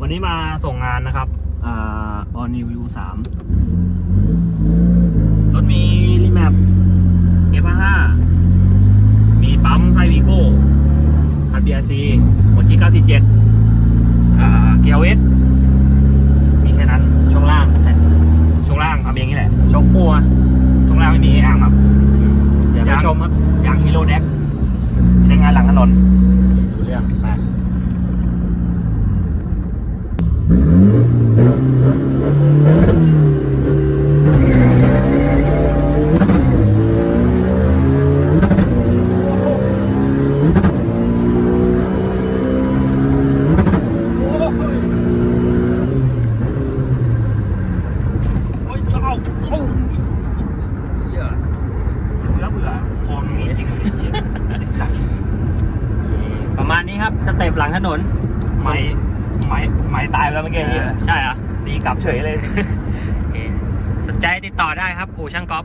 วันนี้มาส่งงานนะครับอ่า All New U 3รถมีรีแมป F5 มีปั๊มไซวีโก้คัน BRC หัวที่947อ่าเกียร์เวสมีแค่นั้นช่วงล่างช่วงล่างทำเองนี่แหละโชว์คู่อะช่วงล่างไม่มีอ่างครับเดี๋ยวไปชมครับยางฮีโร่แดกใช้งานหลังถนน ประมาณนี้ครับสเต็ปหลังถนน ไม้ ไม้ไม้ตายไปแล้วเมื่อกี้เอนี้อใช่เหรอตีกลับเฉยเลย โอเคสนใจติดต่อได้ครับอู่ช่างก๊อฟ